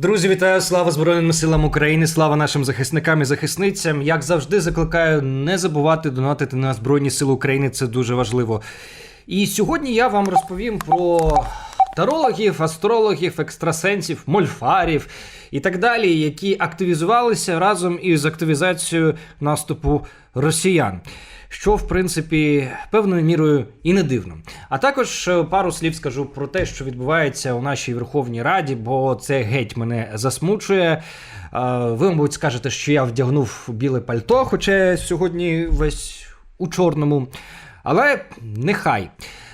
Друзі, вітаю! Слава Збройним силам України! Слава нашим захисникам і захисницям! Як завжди, закликаю не забувати донатити на Збройні Сили України. Це дуже важливо. І сьогодні я вам розповім про тарологів, астрологів, екстрасенсів, мольфарів і так далі, які активізувалися разом із активізацією наступу росіян. Що, в принципі, певною мірою і не дивно. А також е, пару слів скажу про те, що відбувається у нашій Верховній Раді, бо це геть мене засмучує. Е, Ви, мабуть, скажете, що я вдягнув біле пальто, хоча сьогодні весь у чорному. Але нехай.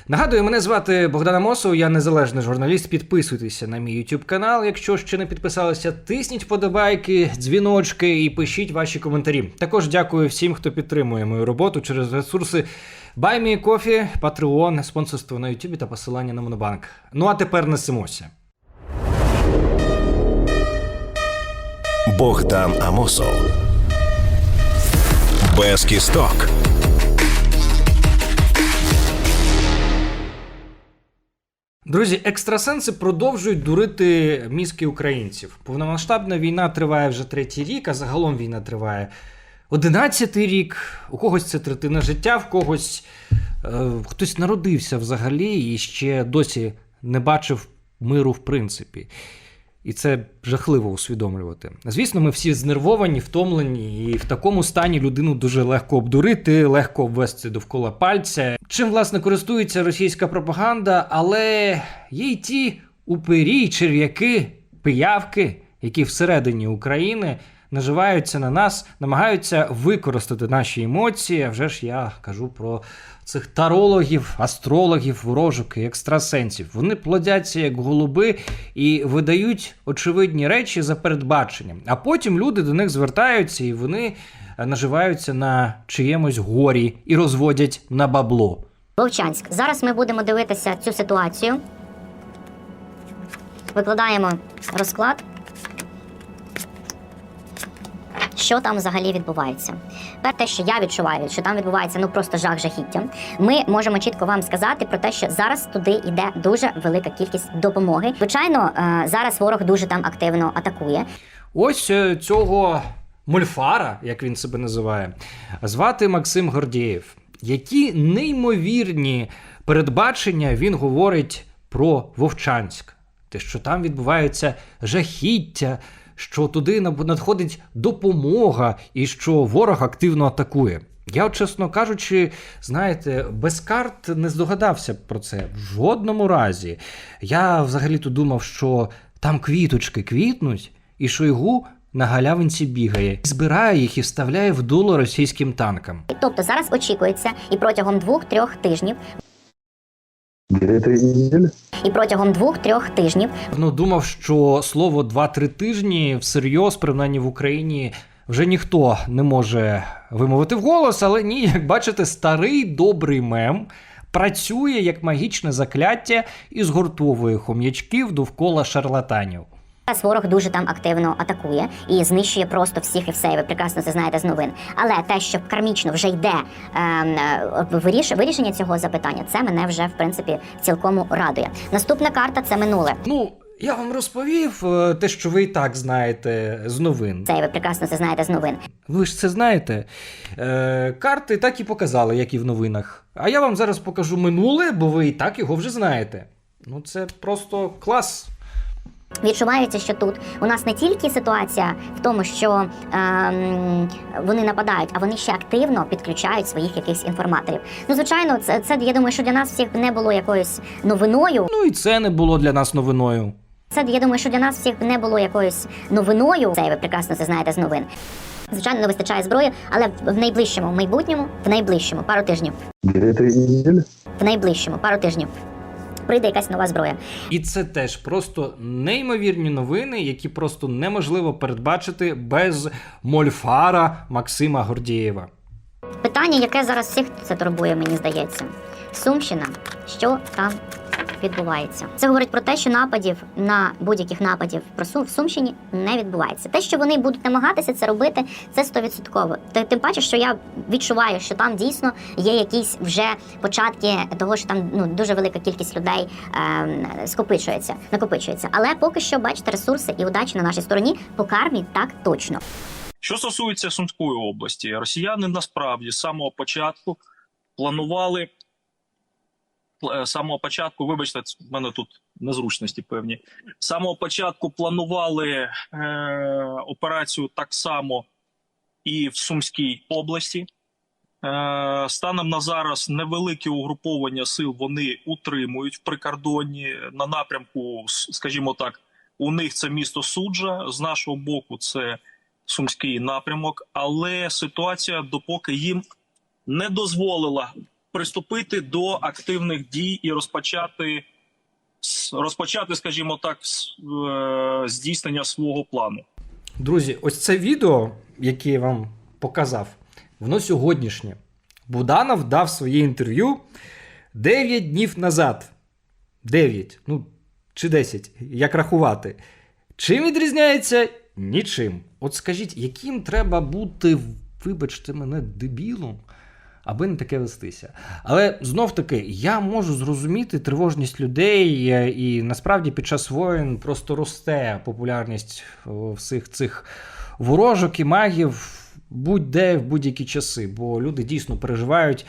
Нагадую, мене звати Богдан Амосов, я незалежний журналіст. Підписуйтеся на мій YouTube канал, якщо ще не підписалися. Тисніть подобайки, дзвіночки і пишіть ваші коментарі. Також дякую всім, хто підтримує мою роботу через ресурси BuyMeCoffee, Patreon, спонсорство на YouTube та посилання на Монобанк. Ну а тепер несемося. Богдан Амосов. Без кісток. Друзі, екстрасенси продовжують дурити мізки українців. Повномасштабна війна триває вже третій рік, а загалом війна триває одинадцятий рік. У когось це третина життя, в когось е, хтось народився взагалі і ще досі не бачив миру в принципі. І це жахливо усвідомлювати. Звісно, ми всі знервовані, втомлені, і в такому стані людину дуже легко обдурити, легко обвести довкола пальця. Чим власне користується російська пропаганда, але є й ті упирі, черв'яки, пиявки, які всередині України наживаються на нас, намагаються використати наші емоції. А вже ж я кажу про цих тарологів, астрологів, ворожок і екстрасенсів. Вони плодяться як голуби і видають очевидні речі за передбаченням. А потім люди до них звертаються і вони е, наживаються на чиємусь горі і розводять на бабло. Вовчанськ. Зараз ми будемо дивитися цю ситуацію. Викладаємо розклад. Що там взагалі відбувається? Перше, те, що я відчуваю, що там відбувається ну просто жах жахіття. Ми можемо чітко вам сказати про те, що зараз туди йде дуже велика кількість допомоги. Звичайно, е, зараз ворог дуже там активно атакує. Ось е, цього мольфара, як він себе називає, звати Максим Гордієв. Які неймовірні передбачення він говорить про Вовчанськ, те, що там відбувається жахіття, що туди надходить допомога і що ворог активно атакує. Я, чесно кажучи, знаєте, без карт не здогадався про це в жодному разі. Я взагалі-то думав, що там квіточки квітнуть, і Шойгу на галявинці бігає, збирає їх і вставляє в дуло російським танкам. Тобто зараз очікується і протягом двох-трьох тижнів, Две-три неділі. і протягом двох-трьох тижнів Ну, думав, що слово 2-3 тижні всерйоз, принаймні в Україні, вже ніхто не може вимовити вголос, але ні, як бачите, старий добрий мем працює як магічне закляття і згуртовує хом'ячків довкола шарлатанів. Зараз ворог дуже там активно атакує і знищує просто всіх і все. і Ви прекрасно це знаєте з новин. Але те, що кармічно вже йде ем, е, виріш, вирішення цього запитання, це мене вже в принципі цілком радує. Наступна карта це минуле. Ну, я вам розповів е, те, що ви і так знаєте з новин. Це і ви прекрасно це знаєте з новин. Ви ж це знаєте. Е, карти так і показали, як і в новинах. А я вам зараз покажу минуле, бо ви і так його вже знаєте. Ну, це просто клас. Відчувається, що тут у нас не тільки ситуація в тому, що ем, вони нападають, а вони ще активно підключають своїх якихось інформаторів. Ну, звичайно, це, це я думаю, що для нас всіх не було якоюсь новиною. Ну і це не було для нас новиною. Це я думаю, що для нас всіх не було якоюсь новиною. Це ви прекрасно це знаєте з новин. Звичайно, не вистачає зброї, але в в найближчому майбутньому, в найближчому пару тижнів, в найближчому пару тижнів прийде якась нова зброя. І це теж просто неймовірні новини, які просто неможливо передбачити без мольфара Максима Гордієва. Питання, яке зараз всіх це турбує, мені здається. Сумщина, що там відбувається. Це говорить про те, що нападів на будь-яких нападів про в Сумщині не відбувається. Те, що вони будуть намагатися це робити, це стовідсотково. Тим паче, що я відчуваю, що там дійсно є якісь вже початки того, що там ну дуже велика кількість людей ем, скопичується, накопичується. Але поки що, бачите, ресурси і удачі на нашій стороні по кармі так точно. Що стосується Сумської області, росіяни насправді з самого початку планували е, самого початку, вибачте, в мене тут незручності певні. З самого початку планували е, операцію так само і в Сумській області. Е, станом на зараз невелике угруповання сил вони утримують в прикордонні на напрямку, скажімо так, у них це місто Суджа, з нашого боку, це сумський напрямок, але ситуація допоки їм не дозволила приступити до активних дій і розпочати розпочати, скажімо так, е, здійснення свого плану. Друзі, ось це відео, яке я вам показав, воно сьогоднішнє. Буданов дав своє інтерв'ю 9 днів назад. 9, ну чи 10, як рахувати. Чим відрізняється? Нічим. От скажіть, яким треба бути, вибачте мене, дебілом, аби не таке вестися. Але знов таки, я можу зрозуміти тривожність людей, е, і насправді під час воєн просто росте популярність всіх цих ворожок і магів будь-де в будь-які часи, бо люди дійсно переживають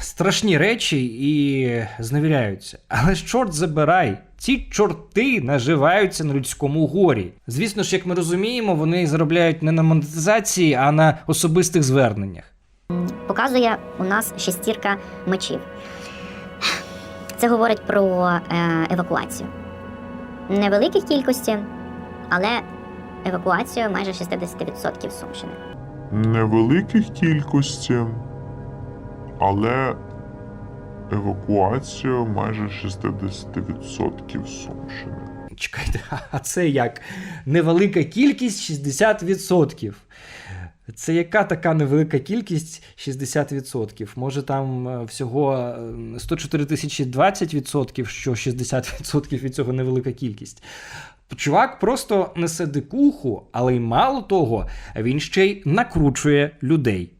страшні речі і зневіряються. Але ж чорт забирай, ці чорти наживаються на людському горі. Звісно ж, як ми розуміємо, вони заробляють не на монетизації, а на особистих зверненнях. Показує у нас шестірка мечів. Це говорить про е, евакуацію. Невеликій кількості, але евакуацію майже 60% Сумщини. невеликих кількості, але евакуація майже 60% Сумщини. Чекайте, а це як? Невелика кількість 60%. Це яка така невелика кількість 60%? Може там е, всього е, 104 тисячі 20%, що 60% від цього невелика кількість. Чувак просто несе дикуху, але й мало того, він ще й накручує людей.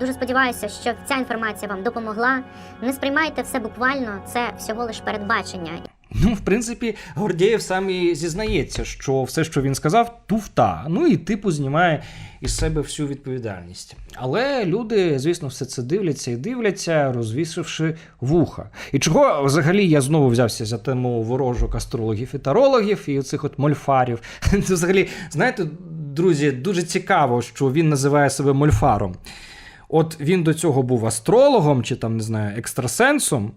Дуже сподіваюся, що ця інформація вам допомогла. Не сприймайте все буквально, це всього лиш передбачення. Ну, в принципі, Гордєєв сам і зізнається, що все, що він сказав, туфта. Ну і типу знімає із себе всю відповідальність. Але люди, звісно, все це дивляться і дивляться, розвісивши вуха. І чого взагалі я знову взявся за тему ворожок астрологів і тарологів і оцих от мольфарів. Це взагалі, знаєте, друзі, дуже цікаво, що він називає себе мольфаром. От він до цього був астрологом чи там, не знаю, екстрасенсом.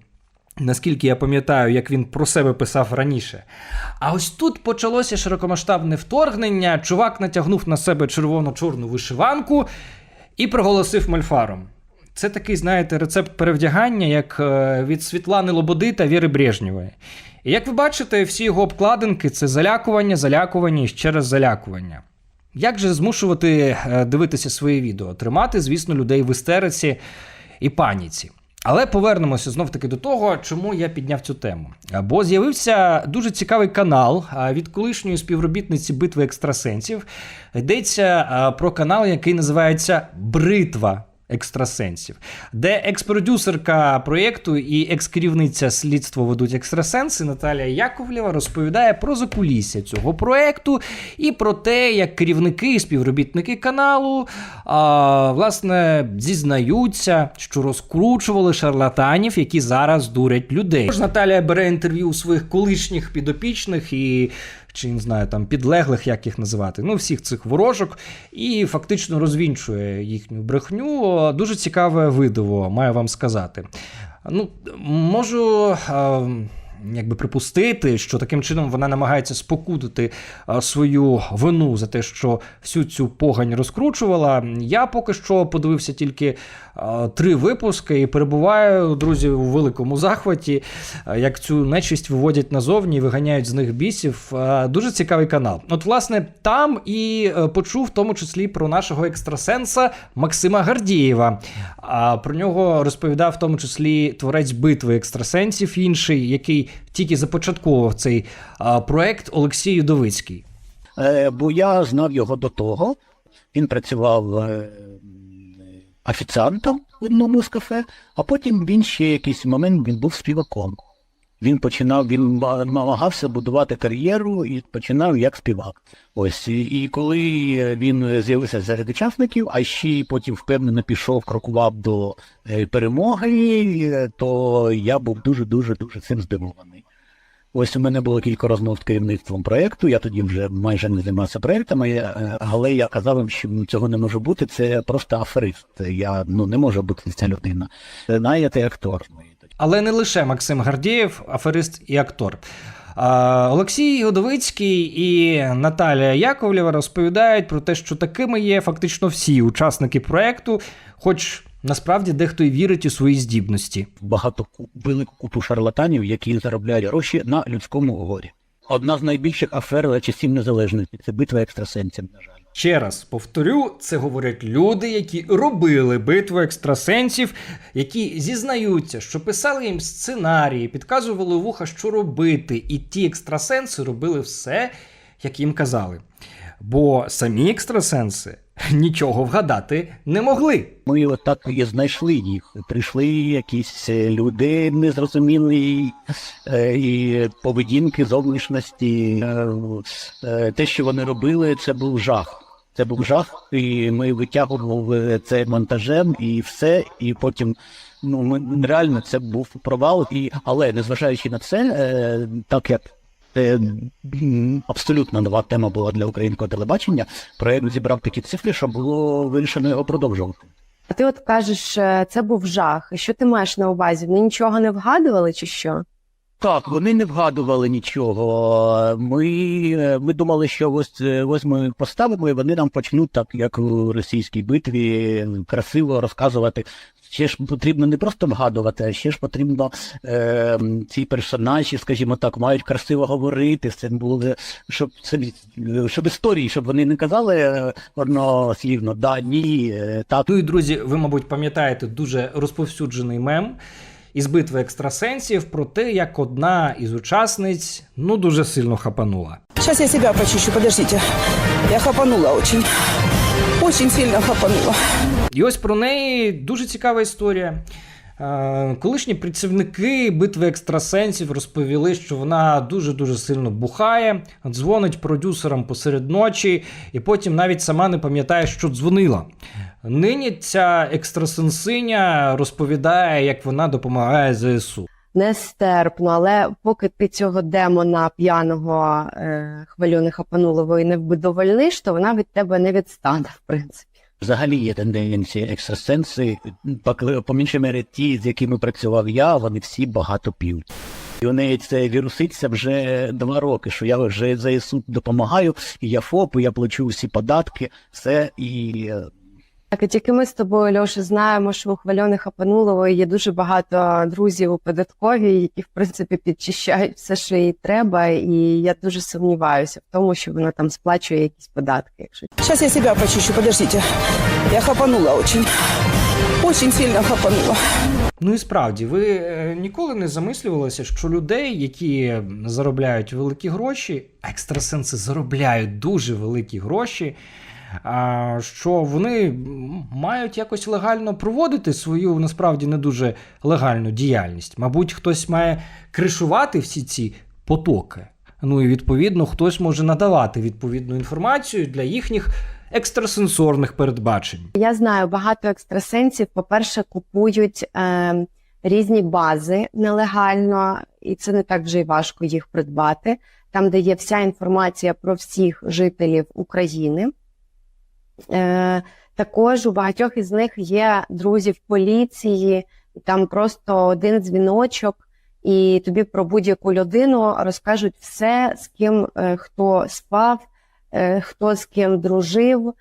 Наскільки я пам'ятаю, як він про себе писав раніше. А ось тут почалося широкомасштабне вторгнення. Чувак натягнув на себе червоно-чорну вишиванку і проголосив мольфаром. Це такий, знаєте, рецепт перевдягання, як е, від Світлани Лободи та Віри Брежнєвої. І як ви бачите, всі його обкладинки це залякування, залякування і ще раз залякування. Як же змушувати е, дивитися свої відео? Тримати, звісно, людей в істериці і паніці. Але повернемося знов таки до того, чому я підняв цю тему. Бо з'явився дуже цікавий канал від колишньої співробітниці битви екстрасенсів. Йдеться про канал, який називається Бритва екстрасенсів, де екс-продюсерка проєкту і екс-керівниця слідства ведуть екстрасенси Наталія Яковлєва розповідає про закулісся цього проєкту і про те, як керівники і співробітники каналу а, власне зізнаються, що розкручували шарлатанів, які зараз дурять людей. Тож Наталія бере інтерв'ю у своїх колишніх підопічних і. Чи не знаю, там підлеглих, як їх називати, ну всіх цих ворожок, і фактично розвінчує їхню брехню. Дуже цікаве видиво, маю вам сказати. Ну, можу. Якби припустити, що таким чином вона намагається спокутити свою вину за те, що всю цю погань розкручувала. Я поки що подивився тільки три випуски і перебуваю, друзі, у великому захваті, як цю нечисть виводять назовні виганяють з них бісів. Дуже цікавий канал. От, власне, там і е, почув в тому числі про нашого екстрасенса Максима Гардієва. А про нього розповідав в тому числі творець битви екстрасенсів інший, який тільки започатковував цей проект Олексій Юдовицький. Е, бо я знав його до того. Він працював е, офіціантом в одному з кафе, а потім він ще якийсь момент він був співаком. Він починав, він ма- намагався будувати кар'єру і починав як співак. Ось і, коли він з'явився серед учасників, а ще потім впевнено пішов, крокував до е, перемоги, е, то я був дуже дуже дуже цим здивований. Ось у мене було кілька розмов з керівництвом проєкту. Я тоді вже майже не займався проєктами, е, але я казав їм, що цього не може бути. Це просто аферист. Я ну не може бути ця людина. Знаєте, актор. Але не лише Максим Гардієв, аферист і актор. Олексій Годовицький і Наталія Яковлєва розповідають про те, що такими є фактично всі учасники проекту, хоч насправді дехто й вірить у свої здібності. Багато ку- велику купу шарлатанів, які заробляють гроші на людському горі. Одна з найбільших афер за часів незалежності це битва екстрасенсів, на жаль. Ще раз повторю, це говорять люди, які робили битву екстрасенсів, які зізнаються, що писали їм сценарії, підказували вуха, що робити, і ті екстрасенси робили все, як їм казали. Бо самі екстрасенси нічого вгадати не могли. Ми отак і знайшли їх. Прийшли якісь е, люди незрозумілі е, і поведінки, зовнішності. Е, Те, що вони робили, це був жах. Це був жах, і ми витягували це монтажем і все. І потім ну ми реально це був провал. І але незважаючи на це, е, так як це абсолютно нова тема була для українського телебачення. Проект зібрав такі цифри, що було вирішено його продовжувати. А ти от кажеш, е, це був жах. Що ти маєш на увазі? Вони нічого не вгадували чи що? Так, вони не вгадували нічого. Ми, е, ми думали, що ось, е, ось ми поставимо, і вони нам почнуть так, як у російській битві, красиво розказувати. Ще ж потрібно не просто вгадувати, а ще ж потрібно е, ці персонажі, скажімо так, мають красиво говорити. Це було щоб це щоб історії, щоб вони не казали е, однослівно, да, ні, так. Ну і друзі, ви, мабуть, пам'ятаєте дуже розповсюджений мем із битви екстрасенсів про те, як одна із учасниць ну дуже сильно хапанула. Зараз я себе почищу, подождите. Я хапанула очень. Очень сильно хапанула. І ось про неї дуже цікава історія. Е, Колишні працівники битви екстрасенсів розповіли, що вона дуже дуже сильно бухає, дзвонить продюсерам посеред ночі, і потім навіть сама не пам'ятає, що дзвонила. Нині ця екстрасенсиня розповідає, як вона допомагає ЗСУ. Нестерпно, але поки ти цього демона п'яного е, хвильони Хапанулової не вдовольниш, то вона від тебе не відстане, в принципі. Взагалі є тенденція екстрасенси, по, меншій мері ті, з якими працював я, вони всі багато п'ють. І у неї це віруситься вже два роки, що я вже ЗСУ допомагаю, і я ФОП, і я плачу всі податки, все і Так, і тільки ми з тобою, Льоша, знаємо, що у Хвальони Хапанулової є дуже багато друзів у податковій, які, в принципі, підчищають все, що їй треба, і я дуже сумніваюся в тому, що вона там сплачує якісь податки. Якщо Сейчас я себя почищу, подождите. Я хапанула очень. Очень сильно хапанула. Ну і справді, ви е, ніколи не замислювалися, що людей, які заробляють великі гроші, екстрасенси заробляють дуже великі гроші, що вони мають якось легально проводити свою насправді не дуже легальну діяльність. Мабуть, хтось має кришувати всі ці потоки. Ну і відповідно хтось може надавати відповідну інформацію для їхніх екстрасенсорних передбачень. Я знаю, багато екстрасенсів, по-перше, купують е, різні бази нелегально, і це не так вже й важко їх придбати. Там, де є вся інформація про всіх жителів України. Е, також у багатьох із них є друзі в поліції, там просто один дзвіночок, і тобі про будь-яку людину розкажуть все, з ким е, хто спав, е, хто з ким дружив,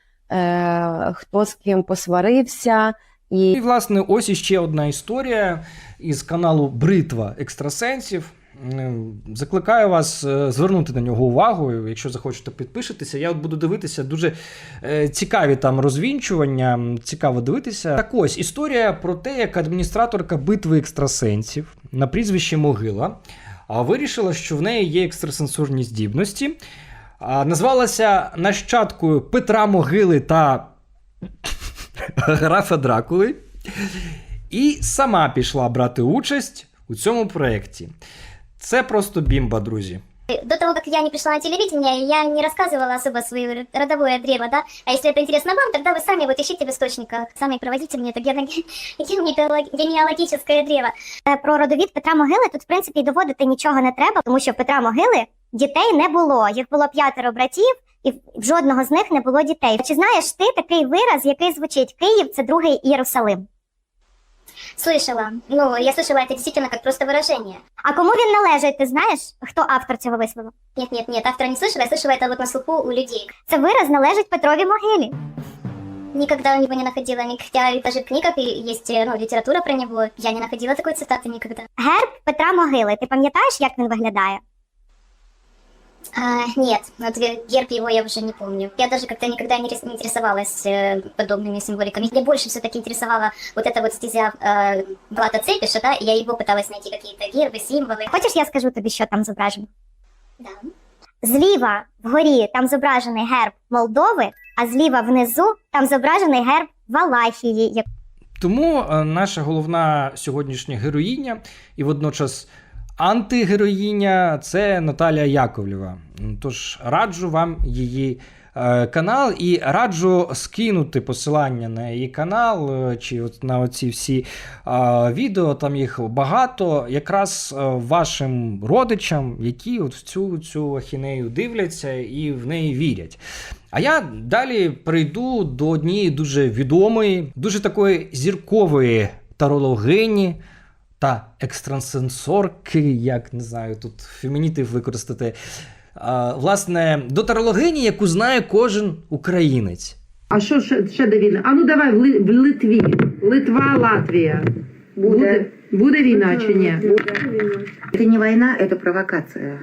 хто з ким посварився. І І, власне, ось іще одна історія із каналу Бритва екстрасенсів. Ем, Закликаю вас е, звернути на нього увагу. Якщо захочете, підпишитися. Я от буду дивитися дуже е, цікаві там розвінчування. Цікаво дивитися. Так ось історія про те, як адміністраторка битви екстрасенсів на прізвище Могила вирішила, що в неї є екстрасенсорні здібності. Назвалася нащадкою Петра Могили та графа Дракули. І сама пішла брати участь у цьому проєкті. Це просто бімба, друзі. До того, как я не пришла на телевидение, я не рассказывала особо свое родовое древо, да? А если это интересно вам, тогда вы сами вот ищите в источниках. Сами проводите мне это гено- генеалог- генеалогическое древо. Е, Про родовід Петра Могили тут, в принципі, доводити нічого не треба, тому що в Петра Могили дітей не було. Їх було п'ятеро братів, і в жодного з них не було дітей. Чи знаєш ти такий вираз, який звучить Київ це другий Єрусалим? Слышала. Ну, я слышала это действительно как просто выражение. А кому він належить, ти знаєш? Хто автор цього вислову? Нет, нет, нет, автора не слышала, я слышала это вот на слуху у людей. Це вираз належить Петрові могилі. Никогда у него не находила, ни- хотя и даже в книгах и есть э, ну, литература про него. Я не находила такой цитаты никогда. Герб Петра Могили. Ти пам'ятаєш, як він виглядає? А, нет, вот ге- герб его я уже не помню. Я даже как-то никогда не рис- не интересовалась э, подобными символиками. Меня больше все-таки интересовала вот эта вот стезя э, Влада Цепиша, да, и я его пыталась найти какие-то гербы, символы. Хочеш, я скажу тобі, що там зображено? Да. Зліва вгорі там зображений герб Молдови, а зліва внизу там зображений герб Валахії, як- Тому е, наша головна сьогоднішня героїня і водночас антигероїня це Наталія Яковлєва. Тож раджу вам її е, канал і раджу скинути посилання на її канал е, чи от на оці всі е, відео. Там їх багато, якраз вашим родичам, які от в цю, цю ахінею дивляться і в неї вірять. А я далі прийду до однієї дуже відомої, дуже такої зіркової тарологині та екстрасенсорки, як не знаю, тут фемінітив використати. А, власне, до тарологині, яку знає кожен українець. А що ще, ще до війни? А ну давай в, Ли, в Литві. Литва, Латвія. Буде, буде війна чи ні? Это не война, это провокация.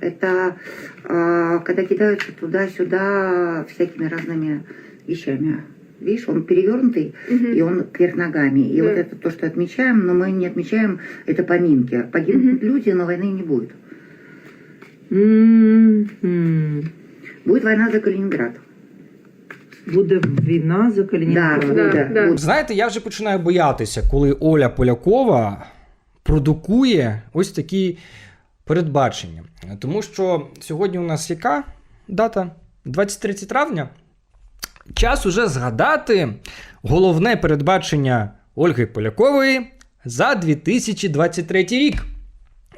Это а, когда кидаются туда-сюда всякими разными вещами. Видишь, он перевернутый, и он кверх ногами. И вот это то, что отмечаем, но мы не отмечаем, это поминки. Погибнут люди, но войны не будет. М-м. Будет война за Калининград. Буде війна за Да, Калінінград. буде. буде. Знаєте, я вже починаю боятися, коли Оля Полякова продукує ось такі передбачення. Тому що сьогодні у нас яка дата? 23 травня. Час уже згадати головне передбачення Ольги Полякової за 2023 рік,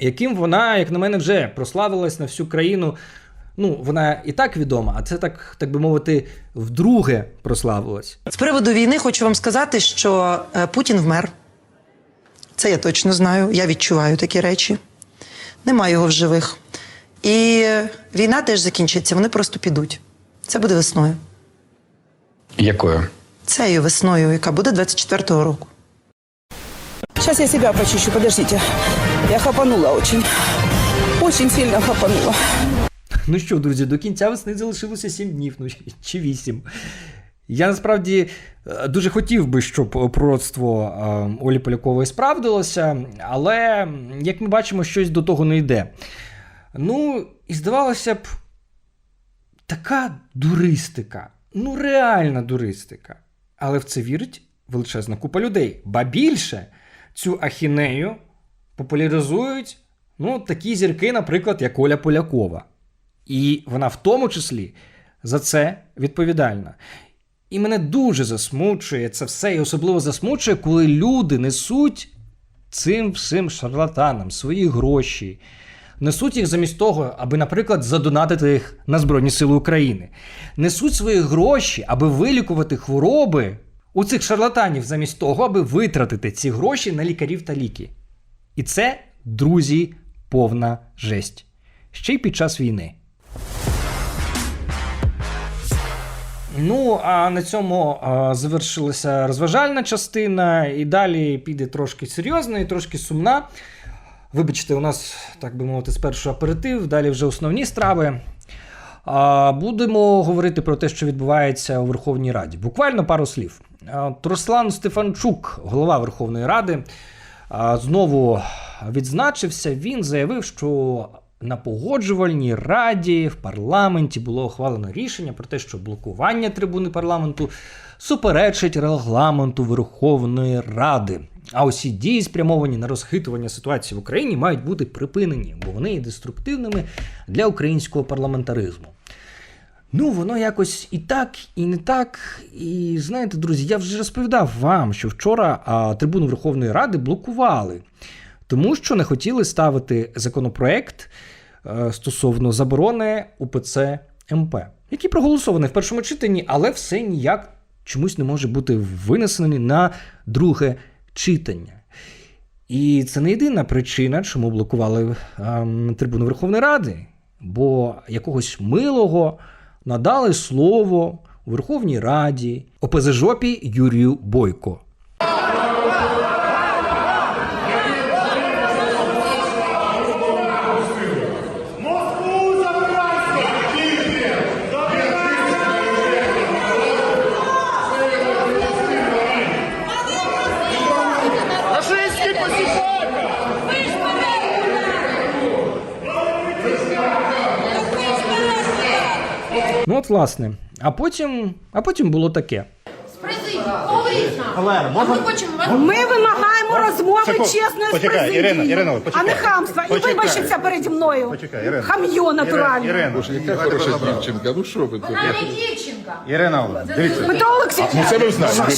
яким вона, як на мене, вже прославилась на всю країну. Ну, вона і так відома, а це так, так би мовити, вдруге прославилась. З приводу війни хочу вам сказати, що е, Путін вмер. Це я точно знаю. Я відчуваю такі речі. Нема його в живих. І війна теж закінчиться, вони просто підуть. Це буде весною. Якою? Цією весною, яка буде 24-го року. Сейчас я себя почищу, подождите. Я хапанула очень. Очень сильно хапанула. Ну що, друзі, до кінця весни залишилося 7 днів, ну чи 8. Я насправді е, дуже хотів би, щоб пророцтво е, Олі Полякової справдилося, але, як ми бачимо, щось до того не йде. Ну, і здавалося б, така дуристика, ну реальна дуристика. Але в це вірить величезна купа людей. Ба більше цю ахінею популяризують ну, такі зірки, наприклад, як Оля Полякова. І вона в тому числі за це відповідальна. І мене дуже засмучує це все, і особливо засмучує, коли люди несуть цим всім шарлатанам свої гроші, несуть їх замість того, аби, наприклад, задонатити їх на Збройні Сили України, несуть свої гроші, аби вилікувати хвороби у цих шарлатанів, замість того, аби витратити ці гроші на лікарів та ліки. І це, друзі, повна жесть. Ще й під час війни. Ну, а на цьому а, завершилася розважальна частина, і далі піде трошки серйозна і трошки сумна. Вибачте, у нас, так би мовити, спершу аперитив, далі вже основні страви. Будемо говорити про те, що відбувається у Верховній Раді. Буквально пару слів. Руслан Стефанчук, голова Верховної Ради, знову відзначився, він заявив, що на погоджувальній раді в парламенті було ухвалено рішення про те, що блокування трибуни парламенту суперечить регламенту Верховної Ради. А усі дії, спрямовані на розхитування ситуації в Україні, мають бути припинені, бо вони є деструктивними для українського парламентаризму. Ну, воно якось і так, і не так. І знаєте, друзі, я вже розповідав вам, що вчора а, трибуну Верховної Ради блокували, тому що не хотіли ставити законопроект стосовно заборони УПЦ МП, який проголосований в першому читанні, але все ніяк чомусь не може бути винесений на друге читання. І це не єдина причина, чому блокували ем, трибуну Верховної Ради, бо якогось милого надали слово у Верховній Раді ОПЗЖопі Юрію Бойко. Ну от власне, а потім, а потім було таке. Ми вимагаємо розмови чесної з президією, а не хамства. І вибачиться переді мною. Хам'йо натуральне. Яка хороша дівчинка, ну що ви тут? Петро Олексійович,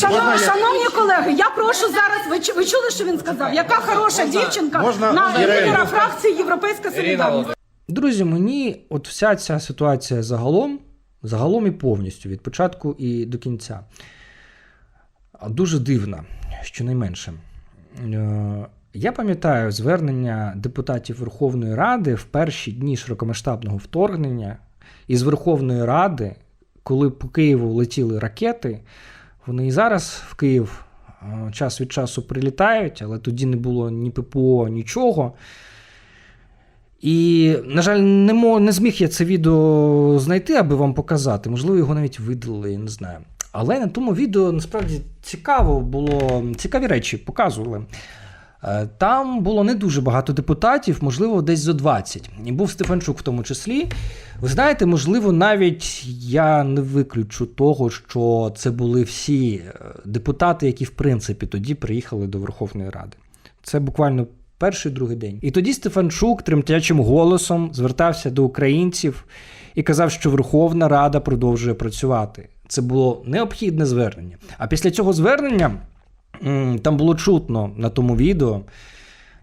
шановні, шановні колеги, я прошу зараз, ви, чу- ви чули, що він сказав? Яка хороша дівчинка на лідера фракції Європейська Солідарність. Друзі, мені от вся ця ситуація загалом, загалом і повністю, від початку і до кінця. Дуже дивна, щонайменше. Е, Я пам'ятаю звернення депутатів Верховної Ради в перші дні широкомасштабного вторгнення із Верховної Ради, коли по Києву летіли ракети, вони і зараз в Київ е, час від часу прилітають, але тоді не було ні ППО, нічого. І, на жаль, не, мо, не зміг я це відео знайти, аби вам показати. Можливо, його навіть видалили, я не знаю. Але на тому відео насправді цікаво було, цікаві речі показували. Е, Там було не дуже багато депутатів, можливо, десь зо 20. І був Стефанчук в тому числі. Ви знаєте, можливо, навіть я не виключу того, що це були всі е, депутати, які в принципі тоді приїхали до Верховної Ради. Це буквально перший другий день. І тоді Стефанчук тремтячим голосом звертався до українців і казав, що Верховна Рада продовжує працювати. Це було необхідне звернення. А після цього звернення там було чутно на тому відео,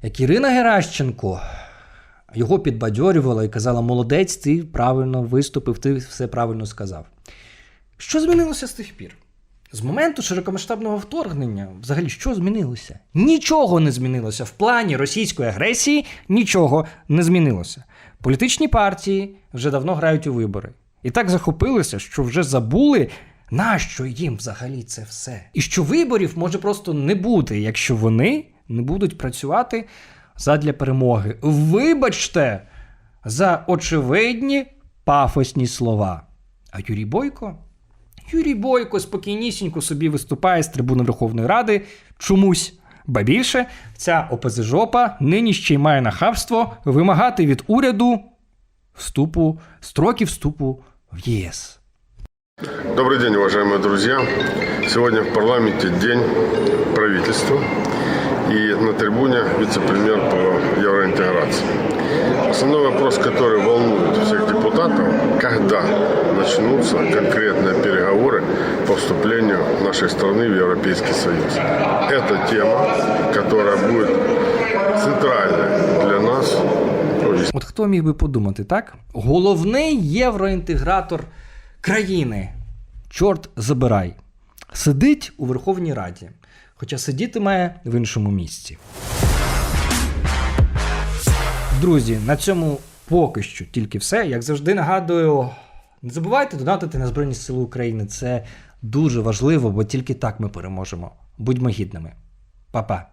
як Ірина Геращенко його підбадьорювала і казала: Молодець, ти правильно виступив, ти все правильно сказав. Що змінилося з тих пір? З моменту широкомасштабного вторгнення, взагалі, що змінилося? Нічого не змінилося. В плані російської агресії нічого не змінилося. Політичні партії вже давно грають у вибори. І так захопилися, що вже забули, нащо їм взагалі це все. І що виборів може просто не бути, якщо вони не будуть працювати задля перемоги. Вибачте за очевидні пафосні слова. А Юрій Бойко? Юрій Бойко спокійнісінько собі виступає з трибуни Верховної Ради чомусь. Ба більше, ця ОПЗЖопа нині ще й має нахабство вимагати від уряду вступу, строків вступу в ЄС. Добрый день, уважаемые друзья. Сегодня в парламенте День правительства. И на трибуне вице-премьер по евроинтеграции. Основной вопрос, который волнует всех депутатов, когда начнутся конкретные переговоры по вступлению нашей страны в Европейский Союз. Это тема, которая будет центральной для нас. ну, От хто міг би подумати, так? Головний євроінтегратор країни. Чорт забирай. Сидить у Верховній Раді, хоча сидітиме в іншому місці. Друзі, на цьому поки що тільки все. Як завжди нагадую, не забувайте донатити на Збройні Сили України. Це дуже важливо, бо тільки так ми переможемо. Будьмо гідними. Па-па.